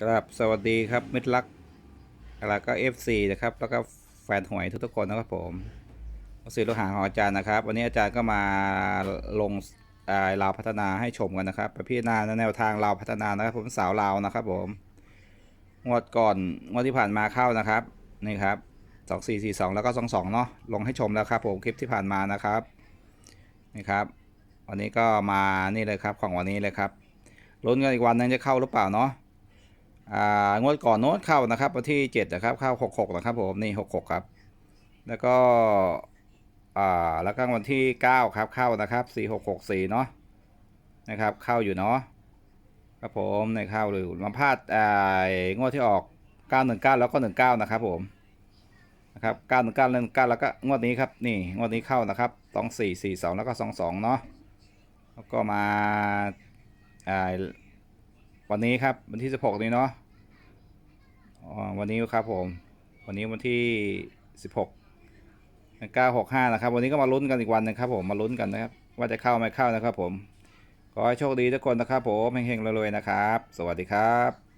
ครับสวัสดีครับมิตรรักแล้วก็ FC นะครับ แล้วก็แฟนหวยทุกๆคนนะครับผมสื่อลูกหาของอาจารย์นะครับ วันนี้อาจารย์ก็มาลงาลาวพัฒนาให้ชมกันนะครับไปพิจารณาแนวทางลาวพัฒนานะครับ ผมสาวลาวนะครับ ผมงวดก่อนงวดที่ผ่านมาเข้านะครับนี่ครับสองสี่สี่สองแล้วก็สองสองเนาะลงให้ชมแล้วครับ ผมคลิปที่ผ่านมานะครับนี่ครับ วันนี้ก็มานี่เลยครับของวันนี้เลยครับลุ้นกันอีกวันนึงจะเข้าหรือเปล่าเนาะ งวดก่อนโน้ตเข้านะครับวันที่7นะครับเข้า 66 นะครับผมนี่ 66 ครับ แล้วก็อ่าแล้วก็วันที่ 9 ครับเข้านะครับ4664เนาะนะครับเข้าอยู่เนาะครับผมในเข้าหรือมาพลาดอ่างวดที่ออก 919 แล้วก็ 19 นะครับผมนะครับ919แล้ว19แล้วก็งวดนี้ครับนี่งวดนี้เข้านะครับ 2442 แล้วก็ 22 เนาะแล้วก็มาอ่าวันนี้ครับวันที่ 16 นี้เนาะ วันนี้ครับผม วันนี้วันที่ 16 965 นะครับ วันนี้ก็มาลุ้นกันอีกวันนึงครับผมมาลุ้นกันนะครับ ว่าจะเข้าไม่เข้านะครับผม ขอให้โชคดีทุกคนนะครับผมเฮงๆรวยๆนะครับ สวัสดีครับ